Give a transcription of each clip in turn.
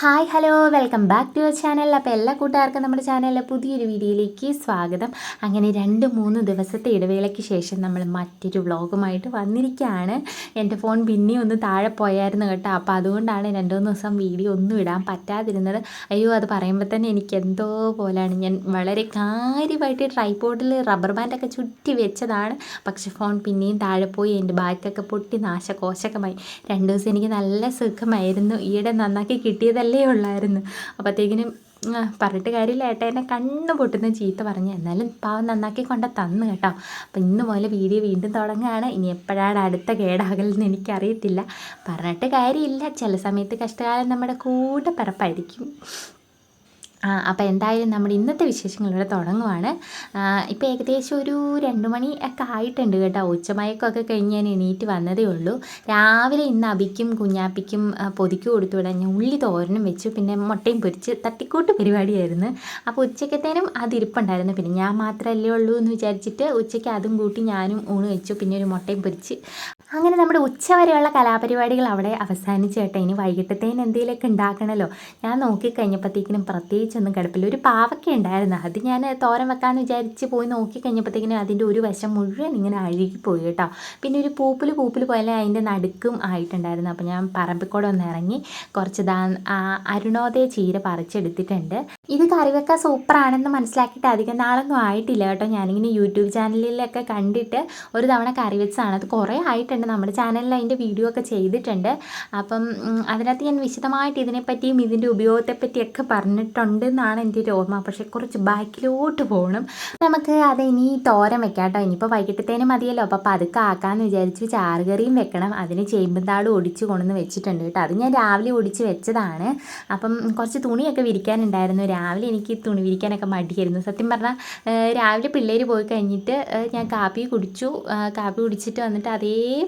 Hi hello welcome back to your channel അപ്പോൾ എല്ലാ കൂട്ടുകാർക്കും നമ്മുടെ ചാനലിലെ പുതിയൊരു വീഡിയോയിലേക്ക് സ്വാഗതം. അങ്ങനെ രണ്ട് മൂന്ന് ദിവസത്തെ ഇടവേളയ്ക്ക് ശേഷം നമ്മൾ മറ്റൊരു വ്ളോഗുമായിട്ട് വന്നിരിക്കുകയാണ്. എന്റെ ഫോൺ പിന്നെയും ഒന്ന് താഴെ പോയായിരുന്നു കേട്ടോ. അപ്പോൾ അതുകൊണ്ടാണ് രണ്ട് മൂന്ന് ദിവസം വീഡിയോ ഒന്നും ഇടാൻ പറ്റാതിരുന്നത്. അയ്യോ അത് പറയുമ്പോൾ തന്നെ എനിക്ക് എന്തോ പോലെയാണ് ഞാൻ വളരെ കാര്യമായിട്ട് ട്രൈപോഡിൽ റബ്ബർ ബാൻഡൊക്കെ ചുറ്റി വെച്ചതാണ്. പക്ഷേ ഫോൺ പിന്നെയും താഴെ പോയി. എന്റെ ബാക്കൊക്കെ പൊട്ടി നാശകോശകമായി. രണ്ട് ദിവസം എനിക്ക് നല്ല സുഖമായിരുന്നു. ഈയിടെ നന്നാക്കി കിട്ടിയതല്ല അല്ലേ ഉള്ളായിരുന്നു. അപ്പോഴത്തേക്കിനും പറഞ്ഞിട്ട് കാര്യമില്ല. ഏട്ടാ എന്നെ കണ്ണ് പൊട്ടുന്ന ചീത്ത പറഞ്ഞു എന്നാലും പാവം നന്നാക്കി കൊണ്ട തന്നു കേട്ടോ. അപ്പം ഇന്ന് പോലെ വീഡിയോ വീണ്ടും തുടങ്ങുകയാണ്. ഇനി എപ്പോഴാണ് അടുത്ത കേടാകലെന്ന് എനിക്കറിയത്തില്ല. പറഞ്ഞിട്ട് കാര്യമില്ല. ചില സമയത്ത് കഷ്ടകാലം നമ്മുടെ കൂടെ പിറപ്പായിരിക്കും. അപ്പോൾ എന്തായാലും നമ്മുടെ ഇന്നത്തെ വിശേഷങ്ങളിവിടെ തുടങ്ങുവാണ്. ഇപ്പോൾ ഏകദേശം ഒരു രണ്ട് മണി ഒക്കെ ആയിട്ടുണ്ട് കേട്ടോ. ഉച്ചമയക്കമൊക്കെ കഴിഞ്ഞ് ഞാൻ എണീറ്റ് വന്നതേ ഉള്ളൂ. രാവിലെ ഇന്ന് അബിക്കും കുഞ്ഞാപ്പിക്കും പൊതിക്ക് കൊടുത്തു വിടാൻ ഞാൻ ഉള്ളി തോരനും വെച്ചു. പിന്നെ മുട്ടയും പൊരിച്ച് തട്ടിക്കൂട്ട് പരിപാടിയായിരുന്നു. അപ്പോൾ ഉച്ചക്കത്തേനും അതിരിപ്പുണ്ടായിരുന്നു പിന്നെ ഞാൻ മാത്രമല്ലേ ഉള്ളൂ എന്ന് വിചാരിച്ചിട്ട് ഉച്ചയ്ക്ക് അതും കൂട്ടി ഞാനും ഊണ് വെച്ചു. പിന്നെ ഒരു മുട്ടയും പൊരിച്ച് അങ്ങനെ നമ്മുടെ ഉച്ച വരെയുള്ള കലാപരിപാടികൾ അവിടെ അവസാനിച്ചു കേട്ടോ. ഇനി വൈകിട്ടത്തേന് എന്തെങ്കിലുമൊക്കെ ഉണ്ടാക്കണമല്ലോ ഞാൻ നോക്കിക്കഴിഞ്ഞപ്പോഴത്തേക്കിനും പ്രത്യേകിച്ചൊന്നും കിടപ്പില്ല. ഒരു പാവയ്ക്ക ഉണ്ടായിരുന്നു. അത് ഞാൻ തോരൻ വെക്കാമെന്ന് വിചാരിച്ച് പോയി നോക്കിക്കഴിഞ്ഞപ്പോഴത്തേക്കിനും അതിന്റെ ഒരു വശം മുഴുവൻ ഇങ്ങനെ അഴുകിപ്പോയി കേട്ടോ. പിന്നെ ഒരു പൂപ്പിൽ പൂപ്പിൽ പോലെ അതിന്റെ നടുക്കും ആയിട്ടുണ്ടായിരുന്നു. അപ്പോൾ ഞാൻ പറമ്പിക്കൂടെ ഒന്ന് ഇറങ്ങി കുറച്ച് ദാ അരുണോദയ ചീര പറിച്ചെടുത്തിട്ടുണ്ട്. ഇത് കറിവെക്കാൻ സൂപ്പറാണെന്ന് മനസ്സിലാക്കിയിട്ട് അധികം നാളൊന്നും ആയിട്ടില്ല കേട്ടോ. ഞാനിങ്ങനെ യൂട്യൂബ് ചാനലിലൊക്കെ കണ്ടിട്ട് ഒരു തവണ കറി വെച്ചതാണ്. അത് കുറേ ആയിട്ടുണ്ട്. നമ്മുടെ ചാനലിൽ അതിന്റെ വീഡിയോ ഒക്കെ ചെയ്തിട്ടുണ്ട്. അപ്പം അതിനകത്ത് ഞാൻ വിശദമായിട്ട് ഇതിനെപ്പറ്റിയും ഇതിന്റെ ഉപയോഗത്തെപ്പറ്റിയൊക്കെ പറഞ്ഞിട്ടുണ്ട് എന്നാണ് എന്റെ ഒരു ഓർമ്മ. പക്ഷേ കുറച്ച് ബാക്കിലോട്ട് പോകണം നമുക്ക് അത് ഇനി തോരൻ വെക്കാം കേട്ടോ. ഇനിയിപ്പോൾ വൈകിട്ടത്തേനും മതിയല്ലോ. അപ്പോൾ പതുക്കെ ആക്കാമെന്ന് വിചാരിച്ചു ചാറുകറിയും വെക്കണം. അതിന് ചേമ്പന്താളും ഒടിച്ച് കൊണ്ടുവന്ന് വെച്ചിട്ടുണ്ട് കേട്ടോ. അത് ഞാൻ രാവിലെ ഒടിച്ച് വെച്ചതാണ്. അപ്പം കുറച്ച് തുണിയൊക്കെ വിരിക്കാനുണ്ടായിരുന്നു. രാവിലെ എനിക്ക് തുണി വിരിക്കാനൊക്കെ മടിയായിരുന്നു. സത്യം പറഞ്ഞാൽ രാവിലെ പിള്ളേർ പോയി കഴിഞ്ഞിട്ട് ഞാൻ കാപ്പി കുടിച്ചു. കാപ്പി കുടിച്ചിട്ട് വന്നിട്ട്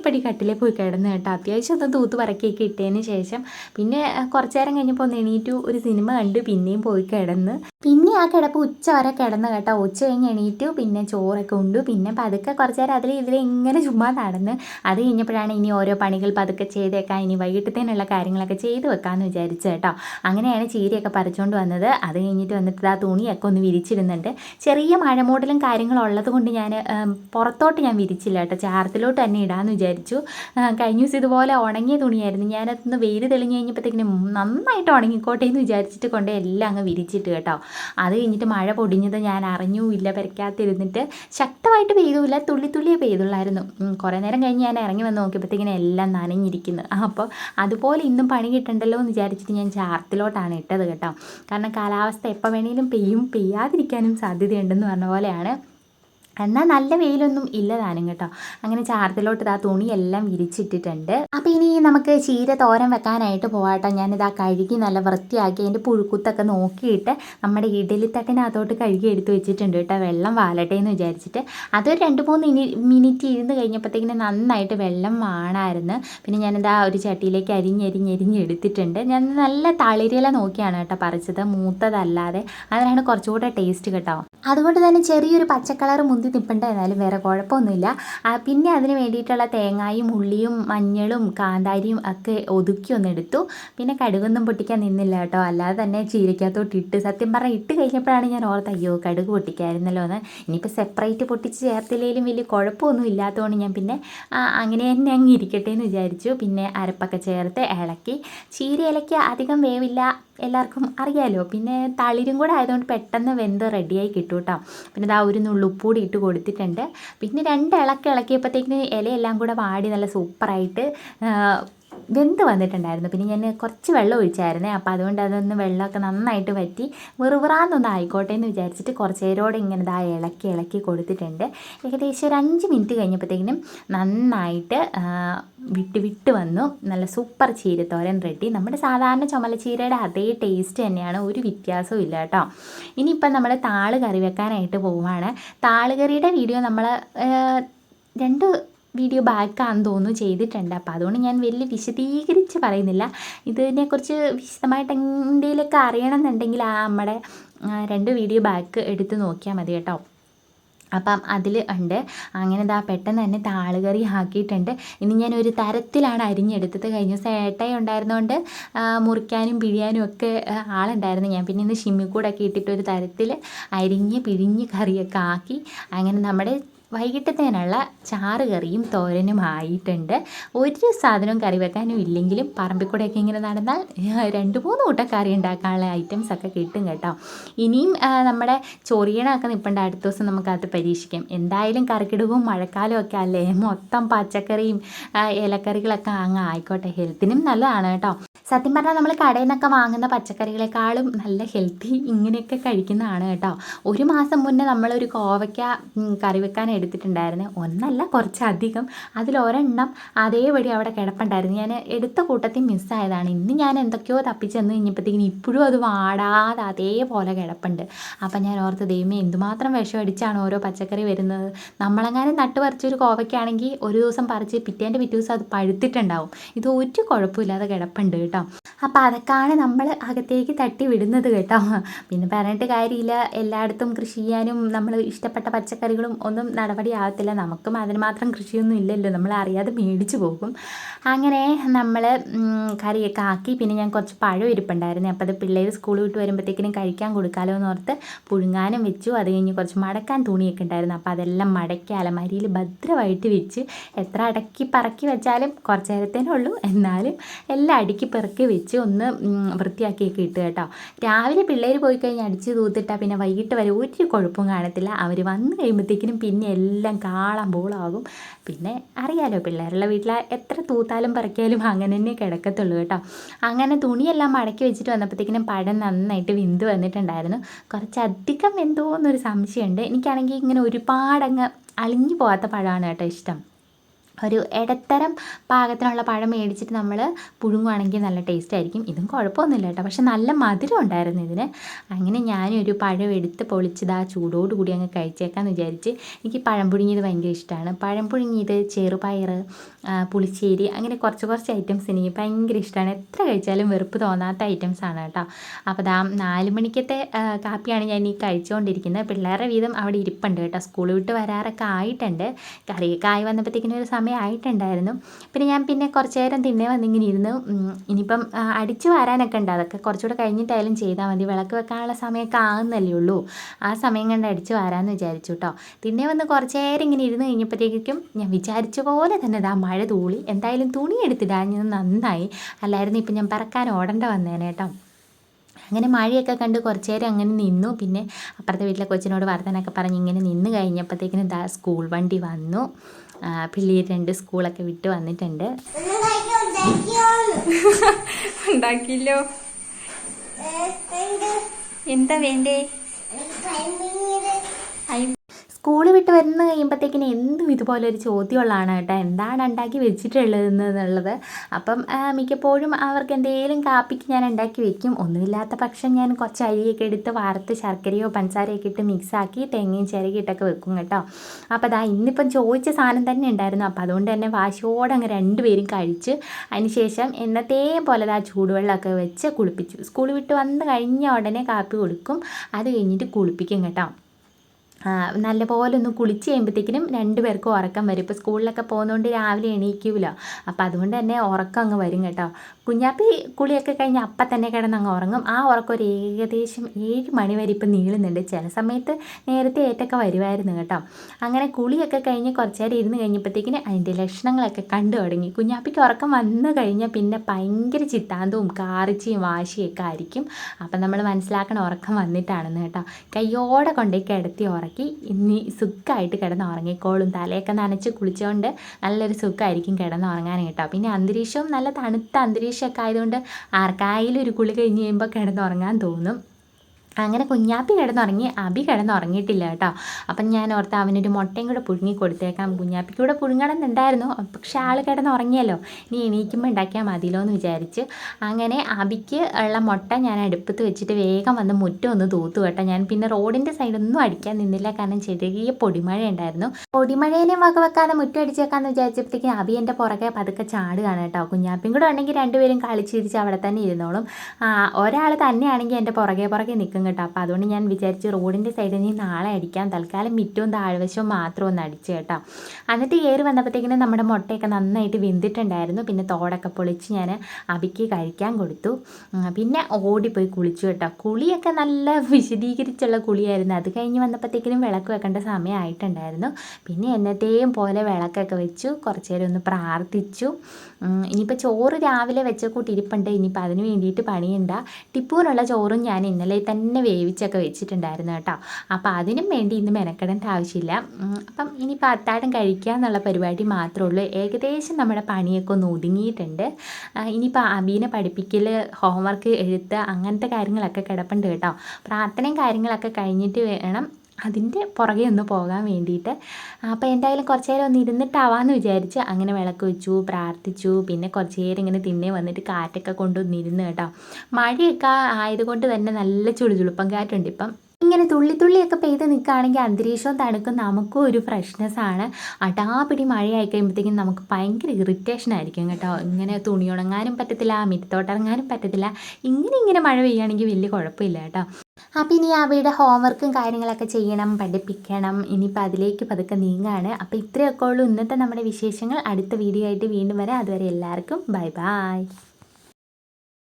കട്ടിലേ പോയി കിടന്നു കേട്ടോ. അത്യാവശ്യം ഒന്ന് തൂത്ത് പറക്കിയൊക്കെ ഇട്ടതിന് ശേഷം. പിന്നെ കുറച്ച് നേരം കഴിഞ്ഞപ്പോൾ ഒന്ന് എണീറ്റു ഒരു സിനിമ കണ്ടു പിന്നെയും പോയി കിടന്ന് പിന്നെ ആ കിടപ്പ് ഉച്ച വരെ കിടന്ന് കേട്ടോ. ഉച്ച കഴിഞ്ഞ് എണീറ്റു പിന്നെ ചോറൊക്കെ ഉണ്ടു. പിന്നെ പതുക്കെ കുറച്ച് നേരം അതിൽ ഇതിൽ ഇങ്ങനെ ചുമ്മാ നടന്ന് അത് കഴിഞ്ഞപ്പോഴാണ് ഇനി ഓരോ പണികൾ പതുക്കെ ചെയ്തേക്കാം ഇനി വൈകിട്ടത്തേനുള്ള കാര്യങ്ങളൊക്കെ ചെയ്ത് വെക്കാമെന്ന് വിചാരിച്ചു കേട്ടോ. അങ്ങനെയാണ് ചീരയൊക്കെ പറിച്ചുകൊണ്ട് വന്നത്. അത് കഴിഞ്ഞിട്ട് വന്നിട്ട് ആ തുണിയൊക്കെ ഒന്ന് വിരിച്ചിരുന്നുണ്ട് ചെറിയ മഴമൂടലും കാര്യങ്ങളും ഉള്ളത് കൊണ്ട് ഞാൻ പുറത്തോട്ട് ഞാൻ വിരിച്ചില്ല കേട്ടോ. ചാർത്തിലോട്ട് തന്നെ ഇടാമെന്ന് വിചാരിച്ചു. കഴിഞ്ഞ ദിവസം ഇതുപോലെ ഉണങ്ങിയ തുണിയായിരുന്നു. ഞാനതൊന്ന് വെയിൽ തെളിഞ്ഞ് കഴിഞ്ഞപ്പോഴത്തേക്കിനും നന്നായിട്ട് ഉണങ്ങിക്കോട്ടെ എന്ന് വിചാരിച്ചിട്ട് കൊണ്ടേ എല്ലാം അങ്ങ് വിരിച്ചിട്ട് കേട്ടോ. അത് കഴിഞ്ഞിട്ട് മഴ പൊടിഞ്ഞത് ഞാൻ അറിഞ്ഞുമില്ല പെരക്കാത്തിരുന്നിട്ട് ശക്തമായിട്ട് പെയ്തുമില്ല തുള്ളി തുള്ളിയേ പെയ്തുള്ളായിരുന്നു. കുറേ നേരം കഴിഞ്ഞ് ഞാൻ ഇറങ്ങി വന്ന് നോക്കിയപ്പോഴത്തേക്കിനും എല്ലാം നനഞ്ഞിരിക്കുന്നു. അപ്പോൾ അതുപോലെ ഇന്നും പണി കിട്ടണ്ടല്ലോ എന്ന് വിചാരിച്ചിട്ട് ഞാൻ ചാർത്തിലോട്ടാണ് ഇട്ടത് കേട്ടോ. കാരണം കാലാവസ്ഥ എപ്പോൾ വേണേലും പെയ്യും പെയ്യാതിരിക്കാനും സാധ്യതയുണ്ടെന്ന് പറഞ്ഞ പോലെയാണ്. എന്നാൽ നല്ല വെയിലൊന്നും ഇല്ലതാനും കേട്ടോ. അങ്ങനെ ചാർത്തിലോട്ട് ഇതാ തുണിയെല്ലാം വിരിച്ചിട്ടിട്ടുണ്ട്. അപ്പോൾ ഇനി നമുക്ക് ചീര തോരൻ വെക്കാനായിട്ട് പോവാട്ടോ. ഞാനിതാ കഴുകി നല്ല വൃത്തിയാക്കി അതിന്റെ പുഴുക്കുത്തൊക്കെ നോക്കിയിട്ട് നമ്മുടെ ഇഡലിത്തട്ടിനകത്തോട്ട് കഴുകി എടുത്ത് വെച്ചിട്ടുണ്ട് കേട്ടോ. വെള്ളം വാലട്ടെ എന്ന് വിചാരിച്ചിട്ട്. അതൊരു രണ്ട് മൂന്ന് മിനിറ്റ് ഇരുന്ന് കഴിഞ്ഞപ്പോഴത്തേക്കിന് നന്നായിട്ട് വെള്ളം വാണായിരുന്നു. പിന്നെ ഞാനിതാ ഒരു ചട്ടിയിലേക്ക് അരിഞ്ഞരിഞ്ഞരിഞ്ഞ് എടുത്തിട്ടുണ്ട്. ഞാൻ നല്ല തളിരില നോക്കിയാണ് കേട്ടോ പറിച്ചത്. മൂത്തതല്ലാതെ. അതിനാണ് കുറച്ചുകൂടെ ടേസ്റ്റ് കേട്ടോ. അതുകൊണ്ട് തന്നെ ചെറിയൊരു പച്ചക്കളർ മുന്തി നിൽപ്പുണ്ട് എന്നാലും വേറെ കുഴപ്പമൊന്നുമില്ല. പിന്നെ അതിന് വേണ്ടിയിട്ടുള്ള തേങ്ങായും ഉള്ളിയും മഞ്ഞളും കാന്താരിയും ഒക്കെ ഒതുക്കി ഒന്നെടുത്തു പിന്നെ കടുകൊന്നും പൊട്ടിക്കാൻ നിന്നില്ല കേട്ടോ. അല്ലാതെ തന്നെ ചീരക്കകത്തോട്ട് ഇട്ട് സത്യം പറഞ്ഞാൽ ഇട്ട് കഴിഞ്ഞപ്പോഴാണ് ഞാൻ ഓർത്ത് അയ്യോ കടുക് പൊട്ടിക്കായിരുന്നല്ലോ എന്ന്. ഇനിയിപ്പോൾ സെപ്പറേറ്റ് പൊട്ടിച്ച് ചേർത്തില്ലെങ്കിലും വലിയ കുഴപ്പമൊന്നും ഇല്ലാത്തതുകൊണ്ട് ഞാൻ പിന്നെ അങ്ങനെ തന്നെ അങ്ങ് ഇരിക്കട്ടെ എന്ന് വിചാരിച്ചു. പിന്നെ അരപ്പൊക്കെ ചേർത്ത് ഇളക്കി. ചീര ഇലയ്ക്ക് അധികം വേവില്ല. എല്ലാവർക്കും അറിയാമല്ലോ പിന്നെ തളിരും കൂടെ ആയതുകൊണ്ട് പെട്ടെന്ന് വെന്ത് റെഡിയായി കിട്ടും കേട്ടോ. പിന്നെ ഇതാ ഒരു നുള്ളുപ്പൂടി ഇട്ട് കൊടുത്തിട്ടുണ്ട്. പിന്നെ രണ്ട് ഇളക്കി ഇളക്കിയപ്പോഴത്തേക്കിന് ഇലയെല്ലാം കൂടെ വാടി നല്ല സൂപ്പറായിട്ട് വെന്ത് വന്നിട്ടുണ്ടായിരുന്നു. പിന്നെ ഞാൻ കുറച്ച് വെള്ളം ഒഴിച്ചായിരുന്നേ. അപ്പോൾ അതുകൊണ്ട് അതൊന്ന് വെള്ളമൊക്കെ നന്നായിട്ട് വറ്റി വെറുവറാന്നൊന്ന് ആയിക്കോട്ടെ എന്ന് വിചാരിച്ചിട്ട് കുറച്ച് നേരോടെ ഇങ്ങനെ ഇതാ ഇളക്കി ഇളക്കി കൊടുത്തിട്ടുണ്ട്. ഏകദേശം ഒരു അഞ്ച് മിനിറ്റ് കഴിഞ്ഞപ്പോഴത്തേക്കിനും നന്നായിട്ട് വിട്ട് വിട്ട് വന്നു. നല്ല സൂപ്പർ ചീരത്തോരൻ റെഡി. നമ്മുടെ സാധാരണ ചുമലച്ചീരയുടെ അതേ ടേസ്റ്റ് തന്നെയാണ്. ഒരു വ്യത്യാസവും ഇല്ല കേട്ടോ. ഇനിയിപ്പം നമ്മൾ താൾ കറി വെക്കാനായിട്ട് പോവുകയാണ്. താളുകറിയുടെ വീഡിയോ നമ്മൾ രണ്ട് വീഡിയോ ബാക്കാണെന്ന് തോന്നുന്നു ചെയ്തിട്ടുണ്ട്. അപ്പോൾ അതുകൊണ്ട് ഞാൻ വലിയ വിശദീകരിച്ച് പറയുന്നില്ല. ഇതിനെക്കുറിച്ച് വിശദമായിട്ട് എന്തെങ്കിലുമൊക്കെ അറിയണം എന്നുണ്ടെങ്കിൽ ആ നമ്മുടെ രണ്ട് വീഡിയോ ബാക്ക് എടുത്ത് നോക്കിയാൽ മതി കേട്ടോ. അപ്പം അതിൽ ഉണ്ട്. അങ്ങനെ ഇതാ പെട്ടെന്ന് തന്നെ താളുകറി ആക്കിയിട്ടുണ്ട്. ഇനി ഞാൻ ഒരു തരത്തിലാണ് അരിഞ്ഞെടുത്തത്. കഴിഞ്ഞ ദിവസം ഉണ്ടായിരുന്നതുകൊണ്ട് മുറിക്കാനും പിഴിയാനും ഒക്കെ ആളുണ്ടായിരുന്നു. ഞാൻ പിന്നെ ഇന്ന് ഷിമ്മിക്കൂടൊക്കെ ഇട്ടിട്ട് ഒരു തരത്തിൽ അരിഞ്ഞ് പിഴിഞ്ഞ് കറിയൊക്കെ ആക്കി അങ്ങനെ നമ്മുടെ വൈകിട്ടത്തേനുള്ള ചാറ് കറിയും തോരനും ആയിട്ടുണ്ട്. ഒരു സാധനവും കറി വെക്കാനും ഇല്ലെങ്കിലും പറമ്പിക്കൂടെയൊക്കെ ഇങ്ങനെ നടന്നാൽ രണ്ട് മൂന്ന് കൂട്ടം കറി ഉണ്ടാക്കാനുള്ള ഐറ്റംസ് ഒക്കെ കിട്ടും കേട്ടോ. ഇനിയും നമ്മുടെ ചൊറിയണമൊക്കെ നിൽപ്പുണ്ട് അടുത്ത ദിവസം നമുക്കത് പരീക്ഷിക്കാം. എന്തായാലും കറിക്കിടവും മഴക്കാലവും ഒക്കെ അല്ലേ? മൊത്തം പച്ചക്കറിയും ഇലക്കറികളൊക്കെ അങ്ങ് ആയിക്കോട്ടെ. ഹെൽത്തിനും നല്ലതാണ് കേട്ടോ. സത്യം പറഞ്ഞാൽ നമ്മൾ കടയിൽ നിന്നൊക്കെ വാങ്ങുന്ന പച്ചക്കറികളെക്കാളും നല്ല ഹെൽത്തി ഇങ്ങനെയൊക്കെ കഴിക്കുന്നതാണ് കേട്ടോ. ഒരു മാസം മുന്നേ നമ്മളൊരു കോവയ്ക്ക കറി വെക്കാൻ എടുത്തിട്ടുണ്ടായിരുന്നു. ഒന്നല്ല കുറച്ചധികം. അതിലൊരെണ്ണം അതേപടി അവിടെ കിടപ്പുണ്ടായിരുന്നു. ഞാൻ എടുത്ത കൂട്ടത്തിൽ മിസ്സായതാണ്. ഇന്ന് ഞാൻ എന്തൊക്കെയോ തപ്പിച്ചെന്ന് കഴിഞ്ഞപ്പോഴത്തേക്കിന് ഇപ്പോഴും അത് വാടാതെ അതേപോലെ കിടപ്പുണ്ട്. അപ്പം ഞാൻ ഓർത്ത് ദൈവമേ എന്തുമാത്രം വിഷം അടിച്ചാണ് ഓരോ പച്ചക്കറി വരുന്നത്? നമ്മളെങ്ങാനും നട്ട് പറിച്ചൊരു കോവയ്ക്കാണെങ്കിൽ ഒരു ദിവസം പറിച്ച് പിറ്റേന്റെ പിറ്റേ ദിവസം അത് പഴുത്തിട്ടുണ്ടാവും. ഇത് ഒരു കുഴപ്പമില്ലാതെ കിടപ്പുണ്ട് കേട്ടോ. അപ്പോൾ അതൊക്കെയാണ് നമ്മൾ അകത്തേക്ക് തട്ടി വിടുന്നത് കേട്ടോ. പിന്നെ പറഞ്ഞിട്ട് കാര്യമില്ല. എല്ലായിടത്തും കൃഷി ചെയ്യാനും നമ്മൾ ഇഷ്ടപ്പെട്ട പച്ചക്കറികളും ഒന്നും നടപടിയാകത്തില്ല നമുക്കും അതിന് മാത്രം കൃഷിയൊന്നും ഇല്ലല്ലോ. നമ്മൾ അറിയാതെ മേടിച്ചു പോകും. അങ്ങനെ നമ്മൾ കറിയൊക്കെ ആക്കി. പിന്നെ ഞാൻ കുറച്ച് പഴം ഇരിപ്പുണ്ടായിരുന്നു. അപ്പോൾ അത് പിള്ളേർ സ്കൂൾ വിട്ട് വരുമ്പോഴത്തേക്കിനും കഴിക്കാൻ കൊടുക്കാമല്ലോ എന്ന് ഓർത്ത് പുഴുങ്ങാനും വെച്ചു. അത് കഴിഞ്ഞ് കുറച്ച് മടക്കാൻ തുണിയൊക്കെ ഉണ്ടായിരുന്നു. അപ്പോൾ അതെല്ലാം മടക്കി അലമാരിയിൽ ഭദ്രമായിട്ട് വെച്ച് എത്ര അടക്കി പറക്കി വെച്ചാലും കുറച്ച് നേരത്തേനേ ഉള്ളൂ. എന്നാലും എല്ലാം അടുക്കി പെറുക്കി വെച്ച് ഒന്ന് വൃത്തിയാക്കിയൊക്കെ ഇട്ട് കേട്ടോ. രാവിലെ പിള്ളേർ പോയി കഴിഞ്ഞ് അടിച്ച് തൂത്തിട്ടാൽ പിന്നെ വൈകിട്ട് വരെ ഒരു കുഴപ്പവും കാണത്തില്ല. അവർ വന്നു കഴിയുമ്പോഴത്തേക്കിനും പിന്നെ എല്ലാം കാളം ബോളാകും പിന്നെ അറിയാലോ പിള്ളേരുള്ള വീട്ടിൽ എത്ര തൂത്താലും പറക്കിയാലും അങ്ങനെ തന്നെ കിടക്കത്തുള്ളൂ കേട്ടോ. അങ്ങനെ തുണിയെല്ലാം മടക്കി വെച്ചിട്ട് വന്നപ്പോഴത്തേക്കിനും പഴം നന്നായിട്ട് വിന്ത് വന്നിട്ടുണ്ടായിരുന്നു. കുറച്ചധികം എന്തോ എന്നൊരു സംശയമുണ്ട്. എനിക്കാണെങ്കിൽ ഇങ്ങനെ ഒരുപാടങ്ങ് അളിഞ്ഞു പോകാത്ത പഴമാണ് കേട്ടോ ഇഷ്ടം. ഒരു ഇടത്തരം പാകത്തിനുള്ള പഴം മേടിച്ചിട്ട് നമ്മൾ പുഴുങ്ങുവാണെങ്കിൽ നല്ല ടേസ്റ്റ് ആയിരിക്കും. ഇതും കുഴപ്പമൊന്നുമില്ല കേട്ടോ. പക്ഷെ നല്ല മധുരം ഉണ്ടായിരുന്നു ഇതിന്. അങ്ങനെ ഞാനും ഒരു പഴം എടുത്ത് പൊളിച്ചത് ആ ചൂടോടുകൂടി അങ്ങ് കഴിച്ചേക്കാമെന്ന് വിചാരിച്ച് എനിക്ക് പഴം പുഴുങ്ങിയത് ഭയങ്കര ഇഷ്ടമാണ്. പഴം പുഴുങ്ങിയത് ചെറുപയർ പുളിശ്ശേരി അങ്ങനെ കുറച്ച് കുറച്ച് ഐറ്റംസ് എനിക്ക് ഭയങ്കര ഇഷ്ടമാണ്. എത്ര കഴിച്ചാലും വെറുപ്പ് തോന്നാത്ത ഐറ്റംസ് ആണ് കേട്ടോ. അപ്പോൾ ദാ നാല് മണിക്കത്തെ കാപ്പിയാണ് ഞാൻ ഈ കഴിച്ചുകൊണ്ടിരിക്കുന്നത്. പിള്ളേരുടെ വീതം അവിടെ ഇരിപ്പുണ്ട് കേട്ടോ. സ്കൂൾ വിട്ട് വരാറൊക്കെ ആയിട്ടുണ്ട്. കറിയൊക്കെ ആയി വന്നപ്പോഴത്തേക്കിനും ഒരു സമയം ആയിട്ടുണ്ടായിരുന്നു പിന്നെ ഞാൻ പിന്നെ കുറച്ച് നേരം തിന്നെ വന്നിങ്ങനെ ഇരുന്നു ഇനിയിപ്പം ആ, അടിച്ചു വരാനൊക്കെ ഉണ്ട്. അതൊക്കെ കുറച്ചുകൂടെ കഴിഞ്ഞിട്ടായാലും ചെയ്താൽ മതി. വിളക്ക് വെക്കാനുള്ള സമയമൊക്കെ ആകുന്നല്ലേ ഉള്ളൂ. ആ സമയം കണ്ട് അടിച്ചു വരാമെന്ന് വിചാരിച്ചു കേട്ടോ തിന്നെ വന്ന് കുറച്ച് നേരം ഇങ്ങനെ ഇരുന്ന് കഴിഞ്ഞപ്പോഴത്തേക്കും ഞാൻ വിചാരിച്ച പോലെ തന്നെ ഇതാ മഴ തൂളി. എന്തായാലും തുണി എടുത്തിടാഞ്ഞത് നന്നായി. അല്ലായിരുന്നു ഇപ്പം ഞാൻ പറക്കാൻ ഓടേണ്ട വന്നേനെ കേട്ടോ അങ്ങനെ മഴയൊക്കെ കണ്ട് കുറച്ച് നേരം അങ്ങനെ നിന്നു. പിന്നെ അപ്പുറത്തെ വീട്ടിലെ കൊച്ചിനോട് വർത്തനൊക്കെ പറഞ്ഞ് ഇങ്ങനെ നിന്ന് കഴിഞ്ഞപ്പോഴത്തേക്കിനും സ്കൂൾ വണ്ടി വന്നു. ആ, പിള്ളേർ രണ്ട് സ്കൂളൊക്കെ വിട്ട് വന്നിട്ടുണ്ട്. ഉണ്ടാക്കിയില്ലോ. എന്താ? വേണ്ടേ? സ്കൂൾ വിട്ട് വരുന്ന കഴിയുമ്പോഴത്തേക്കിന് എന്തും ഇതുപോലെ ഒരു ചോദ്യമുള്ളതാണ് കേട്ടോ. എന്താണ് ഉണ്ടാക്കി വെച്ചിട്ടുള്ളതെന്നുള്ളത് അപ്പം മിക്കപ്പോഴും അവർക്ക് എന്തെങ്കിലും കാപ്പിക്ക് ഞാൻ ഉണ്ടാക്കി വെക്കും. ഒന്നുമില്ലാത്ത പക്ഷം ഞാൻ കുറച്ച് അരിയൊക്കെ എടുത്ത് വാർത്ത് ശർക്കരയോ പഞ്ചസാരയൊക്കെ ഇട്ട് മിക്സാക്കി തേങ്ങയും ചിരകിയിട്ടൊക്കെ വെക്കും കേട്ടോ. അപ്പോൾ അതാ ഇന്നിപ്പം ചോദിച്ച സാധനം തന്നെ ഉണ്ടായിരുന്നു. അപ്പോൾ അതുകൊണ്ട് തന്നെ വാശിയോടെ അങ്ങ് രണ്ടുപേരും കഴിച്ച് അതിനുശേഷം എന്നത്തേ പോലെ ആ ചൂടുവെള്ളമൊക്കെ വെച്ച് കുളിപ്പിച്ചു. സ്കൂൾ വിട്ട് വന്ന് കഴിഞ്ഞ ഉടനെ കാപ്പി കൊടുക്കും. അത് കഴിഞ്ഞിട്ട് കുളിപ്പിക്കും കേട്ടോ. നല്ലപോലെ ഒന്ന് കുളിച്ച് കഴിയുമ്പോഴത്തേക്കിനും രണ്ട് പേർക്കും ഉറക്കം വരും. ഇപ്പോൾ സ്കൂളിലൊക്കെ പോകുന്നതുകൊണ്ട് രാവിലെ എണീക്കൂലോ. അപ്പോൾ അതുകൊണ്ട് തന്നെ ഉറക്കം അങ്ങ് വരും കേട്ടോ. കുഞ്ഞാപ്പി കുളിയൊക്കെ കഴിഞ്ഞ് അപ്പം തന്നെ കിടന്ന് അങ്ങ് ഉറങ്ങും. ആ ഉറക്കം ഒരു ഏകദേശം ഏഴ് മണി വരെ ഇപ്പം നീളുന്നുണ്ട്. ചില സമയത്ത് നേരത്തെ ഏറ്റൊക്കെ വരുമായിരുന്നു കേട്ടോ. അങ്ങനെ കുളിയൊക്കെ കഴിഞ്ഞ് കുറച്ച് നേരം ഇരുന്ന് കഴിഞ്ഞപ്പോഴത്തേക്കിന് അതിന്റെ ലക്ഷണങ്ങളൊക്കെ കണ്ടു തുടങ്ങി. കുഞ്ഞാപ്പിക്ക് ഉറക്കം വന്നു കഴിഞ്ഞാൽ പിന്നെ ഭയങ്കര ചിത്താന്തവും കാറിച്ചയും വാശിയൊക്കെ ആയിരിക്കും. അപ്പം നമ്മൾ മനസ്സിലാക്കണം ഉറക്കം വന്നിട്ടാണെന്ന് കേട്ടോ. കയ്യോടെ കൊണ്ടേ കിടത്തി ഉറക്കി ഇനി സുഖമായിട്ട് കിടന്ന് ഉറങ്ങിക്കോളും. തലയൊക്കെ നനച്ച് കുളിച്ചുകൊണ്ട് നല്ലൊരു സുഖമായിരിക്കും കിടന്ന് കേട്ടോ. പിന്നെ അന്തരീക്ഷവും നല്ല തണുത്ത അന്തരീക്ഷമൊക്കെ ആയതുകൊണ്ട് ആർക്കായാലും ഒരു കുളി കഴിഞ്ഞ് കഴിയുമ്പോൾ കിടന്നുറങ്ങാൻ തോന്നും. അങ്ങനെ കുഞ്ഞാപ്പി കിടന്നുറങ്ങി അബി കിടന്നുറങ്ങിയിട്ടില്ല കേട്ടോ. അപ്പം ഞാൻ ഓർത്ത് അവനൊരു മുട്ടയും കൂടെ പുഴുങ്ങി കൊടുത്തേക്കാം. കുഞ്ഞാപ്പിക്ക് കൂടെ പുഴുങ്ങണം എന്നുണ്ടായിരുന്നു പക്ഷേ ആൾ കിടന്നുറങ്ങിയല്ലോ. ഇനി എണീക്കുമ്പോൾ ഉണ്ടാക്കിയാൽ മതിയല്ലോ എന്ന് വിചാരിച്ച് അങ്ങനെ അബിക്ക് ഉള്ള മുട്ട ഞാൻ അടുപ്പത്ത് വെച്ചിട്ട് വേഗം വന്ന് മുറ്റം ഒന്ന് തൂത്തു കേട്ടോ. ഞാൻ പിന്നെ റോഡിന്റെ സൈഡൊന്നും അടിക്കാൻ നിന്നില്ല. കാരണം ചെറിയ പൊടിമഴ ഉണ്ടായിരുന്നു. പൊടിമഴേനെ വക വെക്കാതെ മുറ്റം അടിച്ചേക്കാന്ന് വിചാരിച്ചപ്പോഴത്തേക്കും അബി എന്റെ പുറകെ പതുക്കെ ചാടുകയാണ് കേട്ടോ. കുഞ്ഞാപ്പിയും കൂടെ ഉണ്ടെങ്കിൽ രണ്ടുപേരും കളിച്ചിരിച്ച് അവിടെ തന്നെ ഇരുന്നോളും. ഒരാൾ തന്നെയാണെങ്കിൽ എന്റെ പുറകെ പുറകെ നിൽക്കും കേട്ടോ അപ്പോൾ അതുകൊണ്ട് ഞാൻ വിചാരിച്ച് റോഡിന്റെ സൈഡിൽ നിന്ന് നാളെ അടിക്കാം. തൽക്കാലം മിറ്റവും താഴ്വശവും മാത്രം ഒന്ന് അടിച്ച് കേട്ടോ. എന്നിട്ട് കയറി വന്നപ്പോഴത്തേക്കിനും നമ്മുടെ മുട്ടയൊക്കെ നന്നായിട്ട് വെന്തിട്ടുണ്ടായിരുന്നു. പിന്നെ തോടൊക്കെ പൊളിച്ച് ഞാൻ അബിക്ക് കഴിക്കാൻ കൊടുത്തു. പിന്നെ ഓടിപ്പോയി കുളിച്ചു കേട്ടോ. കുളിയൊക്കെ നല്ല വിശദീകരിച്ചുള്ള കുളിയായിരുന്നു. അത് കഴിഞ്ഞ് വന്നപ്പോഴത്തേക്കിനും വിളക്ക് വെക്കേണ്ട സമയമായിട്ടുണ്ടായിരുന്നു പിന്നെ എന്നത്തെയും പോലെ വിളക്കൊക്കെ വെച്ചു. കുറച്ച് നേരം ഒന്ന് പ്രാർത്ഥിച്ചു. ഇനിയിപ്പോൾ ചോറ് രാവിലെ വെച്ച കൂട്ടിരിപ്പുണ്ട് ഇനിയിപ്പോൾ അതിന് വേണ്ടിയിട്ട് പണിയുണ്ട. ടിപ്പൂനുള്ള ചോറും ഞാൻ ഇന്നലെ തന്നെ വേവിച്ചൊക്കെ വെച്ചിട്ടുണ്ടായിരുന്നു കേട്ടോ. അപ്പോൾ അതിനും വേണ്ടി ഇന്ന് മെനക്കെടേണ്ട ആവശ്യമില്ല. അപ്പം ഇനിയിപ്പോൾ അത്താഴം കഴിക്കുക എന്നുള്ള പരിപാടി മാത്രമേ ഉള്ളൂ. ഏകദേശം നമ്മുടെ പണിയൊക്കെ ഒന്ന് ഒതുങ്ങിയിട്ടുണ്ട്. ഇനിയിപ്പോൾ അബീനെ പഠിപ്പിക്കൽ ഹോംവർക്ക് എഴുത്ത് അങ്ങനത്തെ കാര്യങ്ങളൊക്കെ കിടപ്പുണ്ട് കേട്ടോ. പ്രാർത്ഥനയും കാര്യങ്ങളൊക്കെ കഴിഞ്ഞിട്ട് വേണം. അതിന്റെ പുറകെ ഒന്ന് പോകാൻ വേണ്ടിയിട്ട്. അപ്പോൾ എന്തായാലും കുറച്ച് നേരം ഒന്ന് ഇരുന്നിട്ടാവാമെന്ന് വിചാരിച്ച് അങ്ങനെ വിളക്ക് വെച്ചു പ്രാർത്ഥിച്ചു. പിന്നെ കുറച്ച് നേരം ഇങ്ങനെ തിന്നേ വന്നിട്ട് കാറ്റൊക്കെ കൊണ്ടുവന്നിരുന്നു കേട്ടോ. മഴയൊക്കെ ആയതുകൊണ്ട് തന്നെ നല്ല ചുളുചുളുപ്പം കാറ്റുണ്ട് ഇപ്പം ഇങ്ങനെ തുള്ളി തുള്ളിയൊക്കെ പെയ്ത് നിൽക്കുകയാണെങ്കിൽ അന്തരീക്ഷവും തണുക്കും നമുക്കും ഒരു ഫ്രഷ്നെസ്സാണ് അടാപിടി മഴയായി കഴിയുമ്പോഴത്തേക്കും നമുക്ക് ഭയങ്കര ഇറിറ്റേഷൻ ആയിരിക്കും കേട്ടോ. ഇങ്ങനെ തുണി ഉണങ്ങാനും പറ്റത്തില്ല മിറ്റത്തോട്ടിറങ്ങാനും പറ്റത്തില്ല. ഇങ്ങനെ ഇങ്ങനെ മഴ പെയ്യുകയാണെങ്കിൽ വലിയ കുഴപ്പമില്ല കേട്ടോ. അപ്പം ഇനി അവയുടെ ഹോംവർക്കും കാര്യങ്ങളൊക്കെ ചെയ്യണം പഠിപ്പിക്കണം. ഇനിയിപ്പോൾ അതിലേക്ക് പതുക്കെ നീങ്ങാണ്. അപ്പോൾ ഇത്രയൊക്കെ ഉള്ളൂ. ഇന്നത്തെ നമ്മുടെ വിശേഷങ്ങൾ. അടുത്ത വീഡിയോ ആയിട്ട് വീണ്ടും വരാം. അതുവരെ എല്ലാവർക്കും ബൈ ബൈ